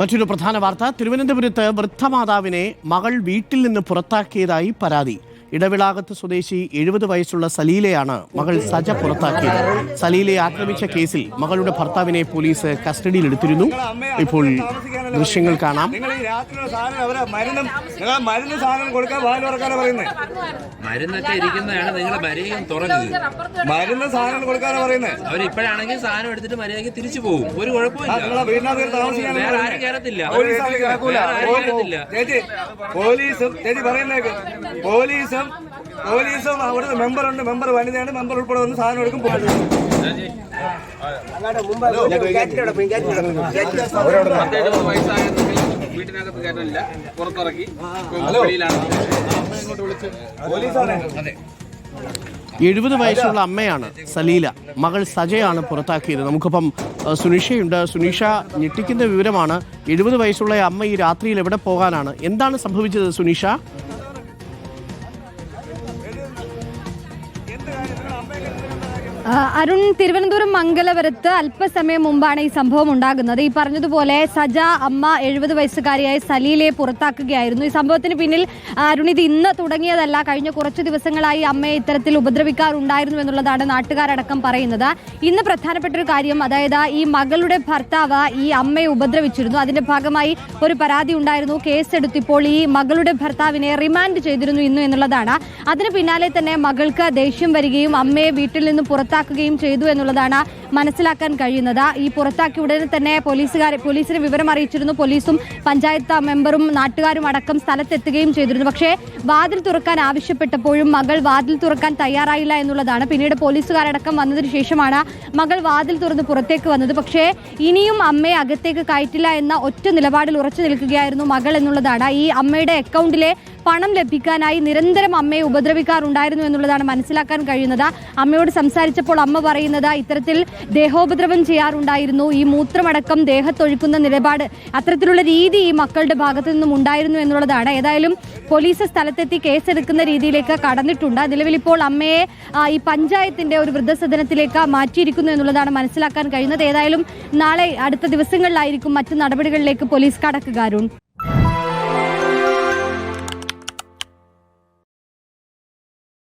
മറ്റൊരു പ്രധാന വാർത്ത. തിരുവനന്തപുരത്ത് വൃദ്ധമാതാവിനെ മകൾ വീട്ടിൽ നിന്ന് പുറത്താക്കിയതായി പരാതി. ഇടവിളാകത്ത് സ്വദേശി എഴുപത് വയസ്സുള്ള സലീലയാണ് മകൾ സജ പുറത്താക്കിയത്. സലീലയെ ആക്രമിച്ച കേസിൽ മകളുടെ ഭർത്താവിനെ പോലീസ് കസ്റ്റഡിയിലെടുത്തിരുന്നു. ഇപ്പോൾ ദൃശ്യങ്ങൾ കാണാം. നിങ്ങൾ ഈ രാത്രിയുടെ സാധനം അവരെ മരുന്നും നിങ്ങൾ മരുന്ന് സാധനം കൊടുക്കാൻ വായിൽ തുറക്കാനാ പറയുന്നത് മരുന്നൊക്കെ ഇരിക്കുന്നതാണ് നിങ്ങളെ മര്യാദയും തുറന്നത്. മരുന്ന് സാധനം കൊടുക്കാനാണ് പറയുന്നത് അവരിപ്പോഴാണെങ്കിൽ സാധനം എടുത്തിട്ട് മര്യാദയ്ക്ക് തിരിച്ചു പോകും. ഒരു കുഴപ്പമില്ല. വേറെ ആരും കയറത്തില്ല പോലീസും ചേച്ചി പറയുന്നേക്ക്. പോലീസും പോലീസും അവിടുത്തെ മെമ്പറുണ്ട് മെമ്പർ വനിതയാണ് മെമ്പർ ഉൾപ്പെടെ വന്ന് സാധനം എടുക്കും വീട്ടിനകത്ത് പുറത്തിറക്കി. വെളിയിലാണ്. പോലീസാണ് എഴുപത് വയസ്സുള്ള അമ്മയാണ് സലീല. മകൾ സജയാണ് പുറത്താക്കിയത്. നമുക്കിപ്പം സുനിഷയുണ്ട്. സുനിഷ ഞെട്ടിക്കുന്ന വിവരമാണ്. എഴുപത് വയസ്സുള്ള അമ്മ ഈ രാത്രിയിൽ എവിടെ പോകാനാണ്? എന്താണ് സംഭവിച്ചത് സുനിഷ? അരുൺ തിരുവനന്തപുരം മംഗലപുരത്ത് അല്പസമയം മുമ്പാണ് ഈ സംഭവം ഉണ്ടാകുന്നത്. ഈ പറഞ്ഞതുപോലെ സജ അമ്മ എഴുപത് വയസ്സുകാരിയായ സലീലയെ പുറത്താക്കുകയായിരുന്നു. ഈ സംഭവത്തിന് പിന്നിൽ അരുൺ ഇത് ഇന്ന് തുടങ്ങിയതല്ല. കഴിഞ്ഞ കുറച്ച് ദിവസങ്ങളായി അമ്മയെ ഇത്തരത്തിൽ ഉപദ്രവിക്കാറുണ്ടായിരുന്നു എന്നുള്ളതാണ് നാട്ടുകാരടക്കം പറയുന്നത്. ഇന്ന് പ്രധാനപ്പെട്ട ഒരു കാര്യം അതായത് ഈ മകളുടെ ഭർത്താവ് ഈ അമ്മയെ ഉപദ്രവിച്ചിരുന്നു. അതിന്റെ ഭാഗമായി ഒരു പരാതി ഉണ്ടായിരുന്നു. കേസെടുത്ത് ഇപ്പോൾ ഈ മകളുടെ ഭർത്താവിനെ റിമാൻഡ് ചെയ്തിരുന്നു ഇന്നു എന്നുള്ളതാണ്. അതിന് പിന്നാലെ തന്നെ മകൾക്ക് ദേഷ്യം വരികയും അമ്മയെ വീട്ടിൽ നിന്ന് പുറത്താക്കുകയും ചെയ്തു എന്നുള്ളതാണ് മനസ്സിലാക്കാൻ കഴിയുന്നത്. ഈ പുറത്താക്കിയ ഉടനെ തന്നെ പോലീസുകാരെ പോലീസിനെ വിവരം അറിയിച്ചിരുന്നു. പോലീസും പഞ്ചായത്ത് മെമ്പറും നാട്ടുകാരും അടക്കം സ്ഥലത്തെത്തുകയും ചെയ്തിരുന്നു. പക്ഷേ വാതിൽ തുറക്കാൻ ആവശ്യപ്പെട്ടപ്പോഴും മകൾ വാതിൽ തുറക്കാൻ തയ്യാറായില്ല എന്നുള്ളതാണ്. പിന്നീട് പോലീസുകാരടക്കം വന്നതിന് ശേഷമാണ് മകൾ വാതിൽ തുറന്ന് പുറത്തേക്ക് വന്നത്. പക്ഷേ ഇനിയും അമ്മയെ അകത്തേക്ക് കയറ്റില്ല എന്ന ഒറ്റ നിലപാടിൽ ഉറച്ചു നിൽക്കുകയായിരുന്നു മകൾ എന്നുള്ളതാണ്. ഈ അമ്മയുടെ അക്കൗണ്ടിലെ പണം ലഭിക്കാനായി നിരന്തരം അമ്മയെ ഉപദ്രവിക്കാറുണ്ടായിരുന്നു എന്നുള്ളതാണ് മനസ്സിലാക്കാൻ കഴിയുന്നത്. അമ്മയോട് സംസാരിച്ചപ്പോൾ അമ്മ പറയുന്നത് ഇത്തരത്തിൽ ദേഹോപദ്രവം ചെയ്യാറുണ്ടായിരുന്നു. ഈ മൂത്രമടക്കം ദേഹത്തൊഴുക്കുന്ന നിലപാട് അത്തരത്തിലുള്ള രീതി ഈ മക്കളുടെ ഭാഗത്തു നിന്നും ഉണ്ടായിരുന്നു എന്നുള്ളതാണ്. ഏതായാലും പോലീസ് സ്ഥലത്തെത്തി കേസെടുക്കുന്ന രീതിയിലേക്ക് കടന്നിട്ടുണ്ട്. നിലവിൽ ഇപ്പോൾ അമ്മയെ ഈ പഞ്ചായത്തിന്റെ ഒരു വൃദ്ധസദനത്തിലേക്ക് മാറ്റിയിരിക്കുന്നു എന്നുള്ളതാണ് മനസ്സിലാക്കാൻ കഴിയുന്നത്. ഏതായാലും നാളെ അടുത്ത ദിവസങ്ങളിലായിരിക്കും മറ്റു നടപടികളിലേക്ക് പോലീസ് കടക്കുക അരുൺ.